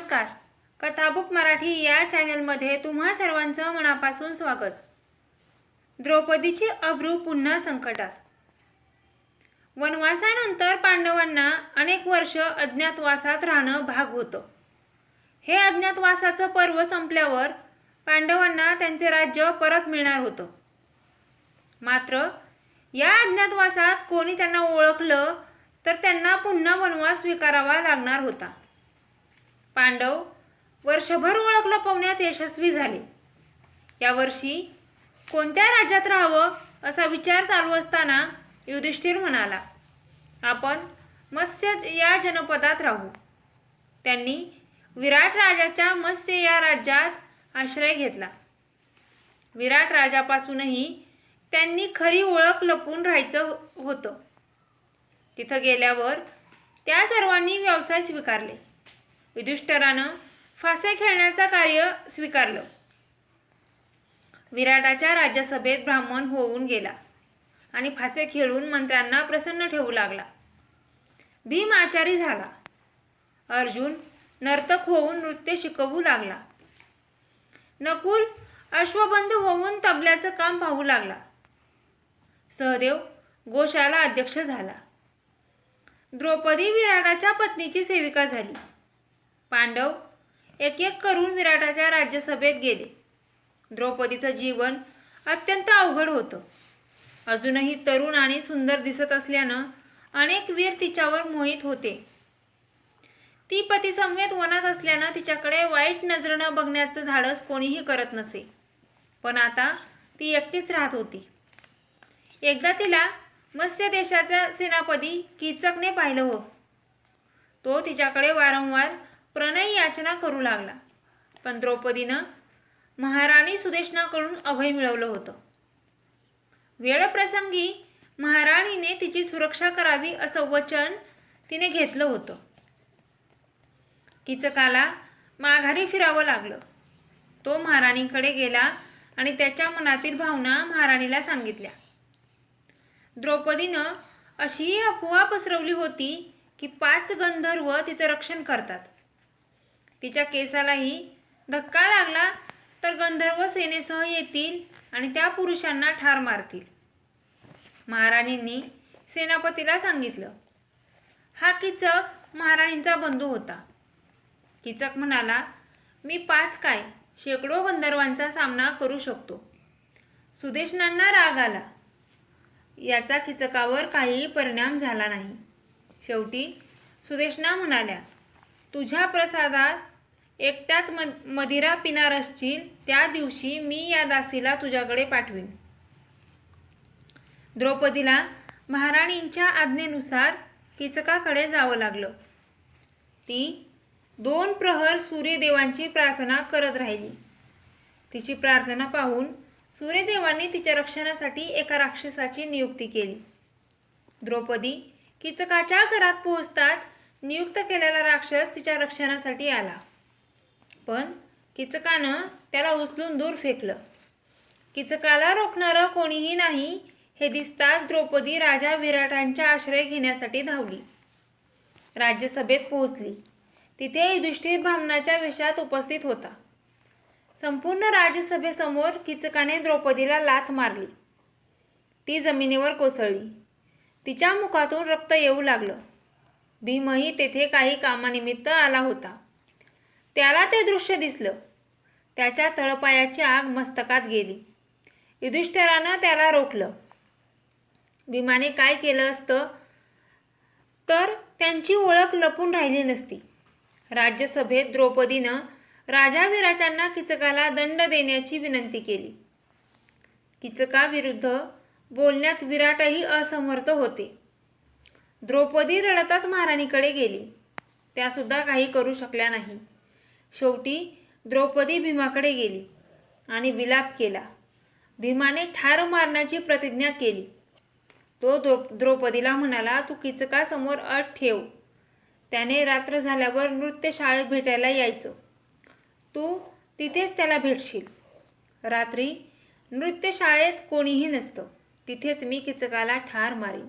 नमस्कार. कथाबुक मराठी या चॅनलमध्ये तुम्हा सर्वांचं मनापासून स्वागत. द्रौपदीची अब्रू पुन्हा संकटात. वनवासानंतर पांडवांना अनेक वर्ष अज्ञातवासात राहणं भाग होतं. हे अज्ञातवासाचं पर्व संपल्यावर पांडवांना त्यांचे राज्य परत मिळणार होतं. मात्र या अज्ञातवासात कोणी त्यांना ओळखलं तर त्यांना पुन्हा वनवास स्वीकारावा लागणार होता. पांडव वर्षभर ओळख लपवण्यात यशस्वी झाले. यावर्षी कोणत्या राज्यात राहावं असा विचार चालू असताना युधिष्ठिर म्हणाला आपण मत्स्य या जनपदात राहू त्यांनी विराट राजाच्या मत्स्य या राज्यात आश्रय घेतला. विराट राजापासूनही त्यांनी खरी ओळख लपून राहायचं होतं. तिथं गेल्यावर त्या सर्वांनी व्यवसाय स्वीकारले. युधिष्ठरानं फासे खेळण्याचं कार्य स्वीकारलं. विराटाच्या राज्यसभेत ब्राह्मण होऊन गेला आणि फासे खेळून मंत्र्यांना प्रसन्न ठेवू लागला. भीम आचारी झाला. अर्जुन नर्तक होऊन नृत्य शिकवू लागला. नकुल अश्वबंध होऊन तबल्याचं काम पाहू लागला. सहदेव गोशाला अध्यक्ष झाला. द्रौपदी विराटाच्या पत्नीची सेविका झाली. पांडव एक एक करून विराटाच्या राज्यसभेत गेले. द्रौपदीचं जीवन अत्यंत अवघड होतं. अजूनही तरुण आणि सुंदर दिसत असल्यानं अनेक वीर तिच्यावर मोहित होते. ती पतीसमवेत वनात असल्यानं तिच्याकडे वाईट नजरेनं बघण्याचं धाडस कोणीही करत नसे. पण आता ती एकटीच राहत होती. एकदा तिला मत्स्य देशाचा सेनापती किचकने पाहिलं हो. तो तिच्याकडे वारंवार प्रणय याचना करू लागला. पण द्रौपदीनं महाराणी सुदेशनाकडून अभय मिळवलं होतं. वेळप्रसंगी महाराणीने तिची सुरक्षा करावी असं वचन तिने घेतलं होतं. किचकाला माघारी फिरावं लागलं. तो महाराणीकडे गेला आणि त्याच्या मनातील भावना महाराणीला सांगितल्या. द्रौपदीनं अशी अफवा पसरवली होती की पाच गंधर्व तिचं रक्षण करतात. तिच्या केसालाही धक्का लागला तर गंधर्व सेनेसह येतील आणि त्या पुरुषांना ठार मारतील. महाराणींनी सेनापतीला सांगितलं हा किचक महाराणींचा बंधू होता. किचक म्हणाला मी पाच काय शेकडो गंधर्वांचा सामना करू शकतो. सुदेशनांना राग आला. याचा किचकावर काहीही परिणाम झाला नाही. शेवटी सुदेशना म्हणाल्या तुझ्या प्रसादात एकट्याच मद मदिरा पिणार असशील त्या दिवशी मी या दासीला तुझ्याकडे पाठवीन. द्रौपदीला महाराणींच्या आज्ञेनुसार किचकाकडे जावं लागलं. ती दोन प्रहर सूर्यदेवांची प्रार्थना करत राहिली. तिची प्रार्थना पाहून सूर्यदेवांनी तिच्या रक्षणासाठी एका राक्षसाची नियुक्ती केली. द्रौपदी किचकाच्या घरात पोहोचताच नियुक्त केलेला राक्षस तिच्या रक्षणासाठी आला. पण किचकानं त्याला उचलून दूर फेकलं. किचकाला रोखणारं कोणीही नाही हे दिसताच द्रौपदी राजा विराटांचा आश्रय घेण्यासाठी धावली. राज्यसभेत पोहोचली. तिथे युधिष्ठिर ब्राह्मणाच्या विषयात उपस्थित होता. संपूर्ण राज्यसभेसमोर किचकाने द्रौपदीला लाथ मारली. ती जमिनीवर कोसळली. तिच्या मुखातून रक्त येऊ लागलं. भीमही तेथे काही कामानिमित्त आला होता. त्याला ते दृश्य दिसलं. त्याच्या तळपायाची आग मस्तकात गेली. युधिष्ठिरानं त्याला रोखलं. भीमाने काय केलं असतं? तर त्यांची ओळख लपून राहिली नसती. राज्यसभेत द्रौपदीनं राजा विराटांना किचकाला दंड देण्याची विनंती केली. किचकाविरुद्ध बोलण्यात विराटही असमर्थ होते. द्रौपदी रडतच महाराणीकडे गेली. त्यासुद्धा काही करू शकल्या नाही. शेवटी द्रौपदी भीमाकडे गेली आणि विलाप केला. भीमाने ठार मारण्याची प्रतिज्ञा केली. तो द्रौ द्रौपदीला म्हणाला तू किचकासमोर अट ठेव. त्याने रात्र झाल्यावर नृत्यशाळेत भेटायला यायचं. तू तिथेच त्याला भेटशील. रात्री नृत्यशाळेत कोणीही नसतं. तिथेच मी किचकाला ठार मारीन.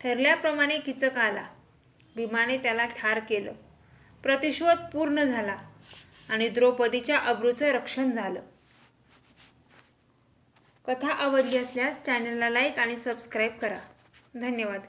ठरल्याप्रमाणे किचक आला. भीमाने त्याला ठार केलं. प्रतिशोध पूर्ण झाला. आणि द्रौपदीच्या अब्रूचं रक्षण झालं. कथा आवडली असल्यास चॅनलला लाईक आणि सबस्क्राईब करा. धन्यवाद.